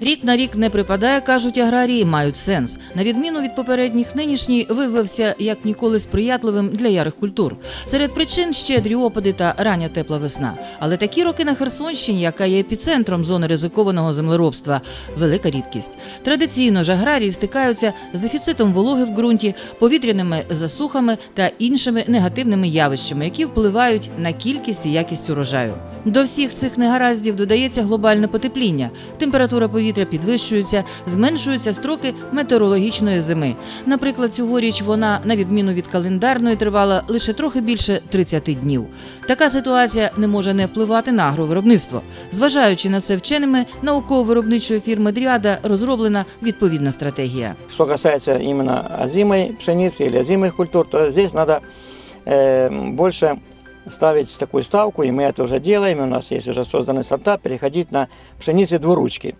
Рік на рік не припадає, кажуть аграрії, мають сенс. На відміну від попередніх, нинішній виявився як ніколи сприятливим для ярих культур. Серед причин щедрі опади та рання тепла весна. Але такі роки на Херсонщині, яка є епіцентром зони ризикованого землеробства, велика рідкість. Традиційно ж аграрії стикаються з дефіцитом вологи в ґрунті, повітряними засухами та іншими негативними явищами, які впливають на кількість і якість урожаю. До всіх цих негараздів додається глобальне потепління. Температура повітря підвищується, зменшуються строки метеорологічної зими. Наприклад, цьогоріч вона, на відміну від календарної, тривала лише трохи більше 30 днів. Така ситуація не може не впливати на агровиробництво. Зважаючи на це вченими, науково-виробничої фірми Дріада розроблена відповідна стратегія. Что касается именно озимой пшеницы или озимых культур, то здесь надо э, больше ставить такую ставку, и мы это уже делаем, и у нас есть уже созданы сорта, переходить на пшеницы двуручки.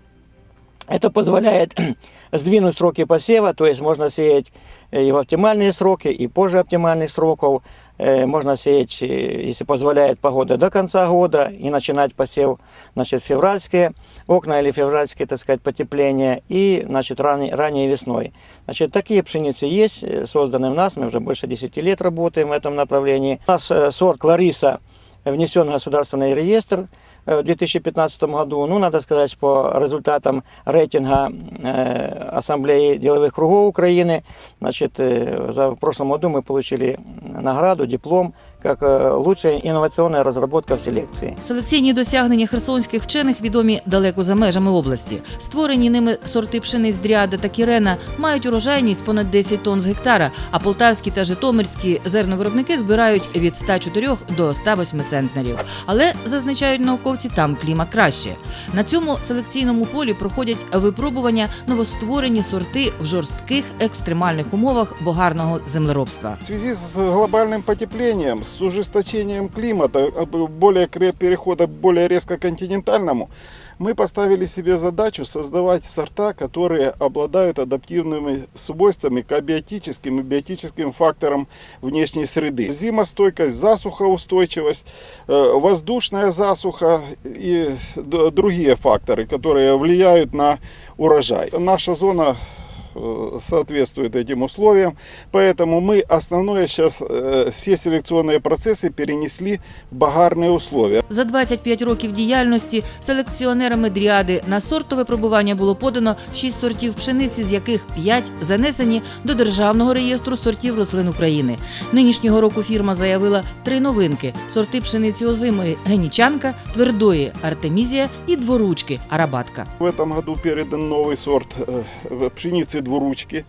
Это позволяет сдвинуть сроки посева, то есть можно сеять э, и в оптимальные сроки, и позже оптимальных сроков. Э, Можно сеять, э, если позволяет погода, до конца года и начинать посев, значит, февральские окна или февральские, так сказать, потепления и, значит, ранней, ранней весной. Значит, такие пшеницы есть, э, созданы у нас, мы уже больше 10 лет работаем в этом направлении. У нас э, сорт Клариса внесен в государственный реестр э, в 2015 году. Ну, надо сказать, по результатам рейтинга э, Ассамблеи деловых кругов Украины, значит, э, за, в прошлом году мы получили награду, диплом, как э, лучшая инновационная разработка в селекции. Селекційні досягнення херсонських вчених відомі далеко за межами області. Створені ними сорти пшениць Дріада та Кірена мають урожайність понад 10 тонн з гектара, а полтавські та житомирські зерновиробники збирають від 104 до 108 центнерів. Але зазначають науковці, там клімат краще. На цьому селекційному полі проходять випробування новостворені сорти в жорстких екстремальних умовах богарного землеробства. В связи с глобальным потеплением, с ужесточением климата, э, более кре- перехода к более резко континентальному, мы поставили себе задачу создавать сорта, которые обладают адаптивными свойствами к абиотическим и биотическим факторам внешней среды. Зимостойкость, засухоустойчивость, э, воздушная засуха и д- другие факторы, которые влияют на урожай. Наша зона э, соответствует этим условиям. Поэтому мы основное сейчас э, все селекционные процессы перенесли в багарные условия. За 25 років діяльності селекціонерами дріади на сортове пробування було подано 6 сортів пшениці, з яких 5 занесені до Державного реєстру сортів рослин України. Нинішнього року фірма заявила три новинки: сорти пшениці озимої генічанка, твердої артемізія і дворучки арабатка. В этом году передан новый сорт э, пшеницы двуручки,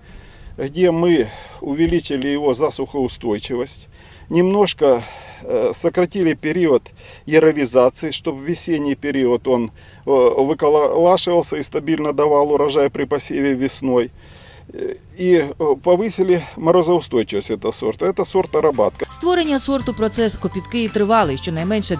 где мы увеличили его засухоустойчивость, немножко э, сократили период яровизации, чтобы в весенний период он э, выколашивался и стабильно давал урожай при посеве весной. Э, И э, повысили морозоустойчивость этого сорта. Это сорт арабатка. Створення сорту процес копіткий і тривалий, щонайменше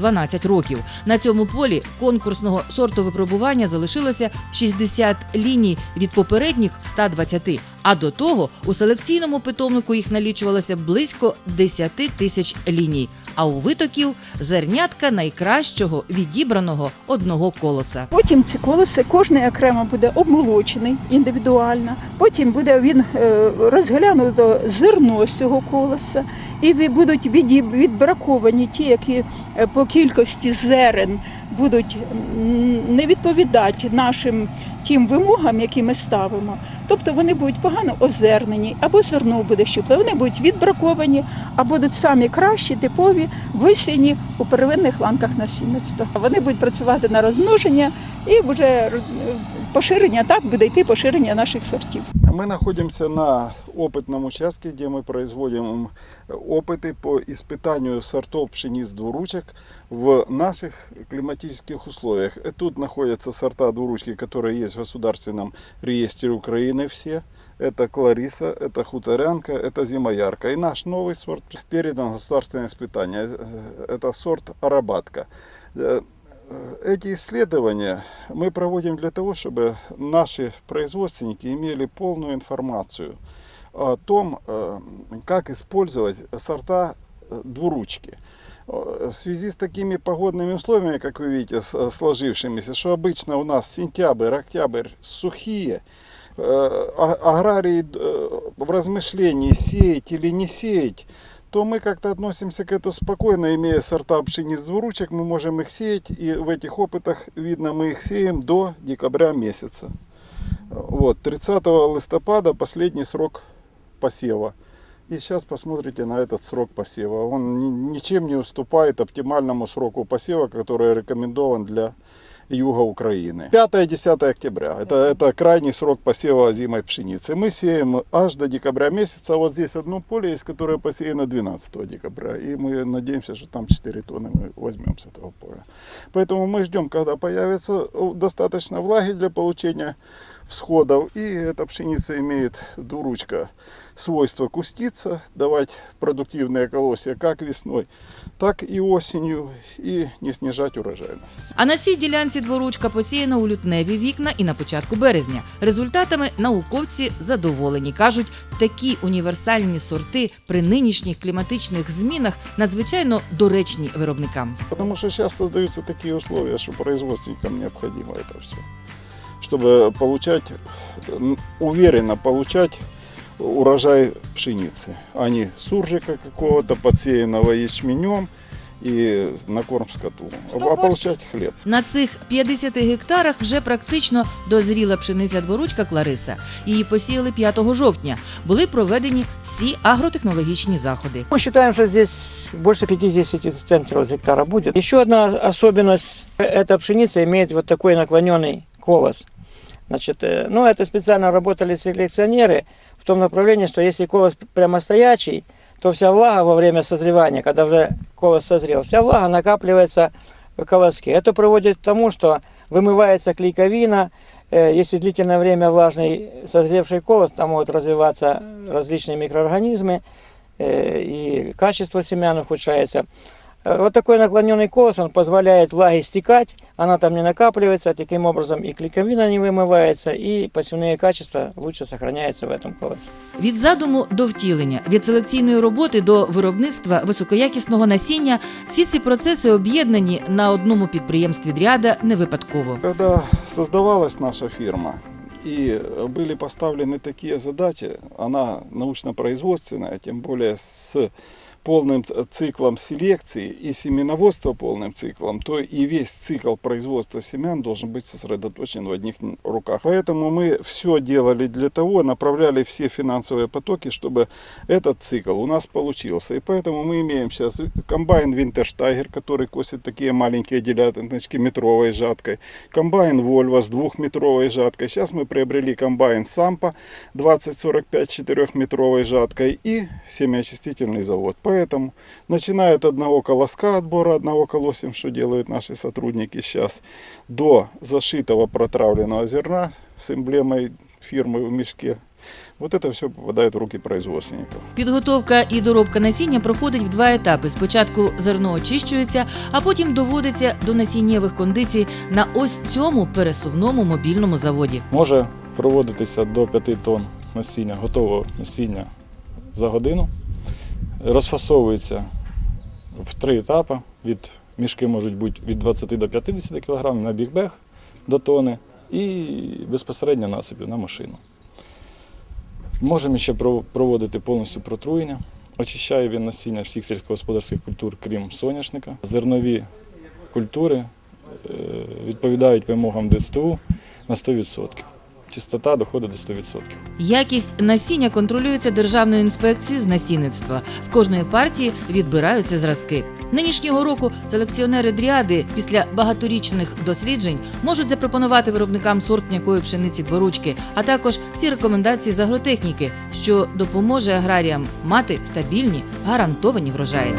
10-12 років. На цьому полі конкурсного сорту випробування залишилося 60 ліній від попередніх 120. А до того у селекційному питомнику їх налічувалося близько 10 тисяч ліній. А у витоків зернятка найкращого відібраного одного колоса. Потім ці колеси кожний окремо буде обмолочений індивідуально. Потім буде він е, розглянуто зерно з цього колеса, і будуть відбраковані ті, які е, по кількості зерен будуть не відповідати нашим тим вимогам, які ми ставимо. Тобто вони будуть погано озернені, або зерно буде щупле. Вони будуть відбраковані, а будуть самі кращі, типові, висіяні у первинних ланках насінництва. Вони будуть працювати на розмноження і вже е, поширення, так буде йти поширення наших сортів. Мы находимся на опытном участке, где мы производим опыты по испытанию сортов пшениц двуручек в наших климатических условиях. И Тут находятся сорта двуручки, которые есть в государственном реестре Украины все. Это Клариса, это Хуторянка, это Зимоярка. И наш новый сорт передан в государственное испытание. Э, Это сорт Арабатка. Э, эти исследования мы проводим для того, чтобы наши производственники имели полную информацию о том, э, как использовать сорта э, двуручки. В связи с такими погодными условиями, как вы видите, сложившимися, что обычно у нас сентябрь, октябрь сухие, а- аграрии в размышлении сеять или не сеять, то мы как-то относимся к этому спокойно, имея сорта пшениц двуручек, мы можем их сеять, и в этих опытах видно, мы их сеем до декабря месяца. Вот, 30 листопада последний срок посева. И сейчас посмотрите на этот срок посева. Он ни- ничем не уступает оптимальному сроку посева, который рекомендован для юга Украины. 5-10 октября. Это, это крайний срок посева озимой пшеницы. Мы сеем аж до декабря месяца. Вот здесь одно поле есть, которое посеяно 12 декабря. И мы надеемся, что там 4 тонны мы возьмем с этого поля. Поэтому мы ждем, когда появится достаточно влаги для получения всходов. И эта пшеница имеет двуручка свойство куститься, давать продуктивные колосья как весной, так и осенью, и не снижать урожайность. А на цій ділянці дворучка посіяна у лютневі вікна і на початку березня. Результатами науковці задоволені. кажуть, такі універсальні сорти при нинішніх кліматичних змінах надзвичайно доречні виробникам. Потому что сейчас создаются такие условия, что производственникам необходимо это все. Чтобы получать, м, уверенно получать урожай пшеницы, а не суржика какого-то подсеянного ячменем и на корм скоту, а получать хлеб. На цих 50 гектарах вже практично дозріла пшениця дворучка Клариса. Її посіяли 5 жовтня. Були проведені всі агротехнологічні заходи. Мы считаем, что здесь больше 50 центнеров с гектара будет. Еще одна особенность, эта пшеница имеет вот такой наклоненный колос. Значит, э, ну, это специально работали селекционеры в том направлении, что если колос прямо стоячий, то вся влага во время созревания, когда уже колос созрел, вся влага накапливается в колоске. Это приводит к тому, что вымывается клейковина, Э, если длительное время влажный созревший колос, там могут развиваться различные микроорганизмы, э, и качество семян ухудшается. Э, Вот такой наклоненный колос, он позволяет влаге стекать, она там не накапливается, таким образом и клейковина не вымывается, и посевные качества лучше сохраняются в этом колосе. Від задуму до втілення, від селекційної роботи до виробництва високоякісного насіння всі ці процеси об'єднані на одному підприємстві дряда не випадково. Когда создавалась наша фирма и были поставлены такие задачи, она научно-производственная, тем более с полным циклом селекции и семеноводства полным циклом, то и весь цикл производства семян должен быть сосредоточен в одних руках. Поэтому мы все делали для того, направляли все финансовые потоки, чтобы этот цикл у нас получился. И поэтому мы имеем сейчас комбайн Винтерштайгер, который косит такие маленькие делятиночки метровой жаткой, комбайн Вольво с двухметровой жаткой. Сейчас мы приобрели комбайн Сампа 2045 4-метровой жаткой и семяочистительный завод. Поэтому начиная от одного колоска отбора одного колосьем, что делают наши сотрудники сейчас, до зашитого протравленного зерна с эмблемой фирмы в мешке. Вот это все попадает в руки производственников. Підготовка і доробка насіння проходить в два етапи. Спочатку зерно очищується, а потім доводиться до насіннєвих кондицій на ось цьому пересувному мобільному заводі. може проводитися до 5 тонн насіння, готового насіння за годину. Розфасовується в три етапи. Від мішки можуть бути від 20 до 50 кг на бікбег до тони і безпосередньо насипів на машину. Можемо ще проводити повністю протруєння. Очищає він насіння всіх сільськогосподарських культур, крім соняшника. Зернові культури е, відповідають вимогам ДСТУ на 100%. Чистота доходить до 100%. Якість насіння контролюється Державною інспекцією з насінництва. З кожної партії відбираються зразки. Нинішнього року селекціонери дріади після багаторічних досліджень можуть запропонувати виробникам сорт м'якої пшениці дворучки, а також всі рекомендації з агротехніки, що допоможе аграріям мати стабільні гарантовані врожаї.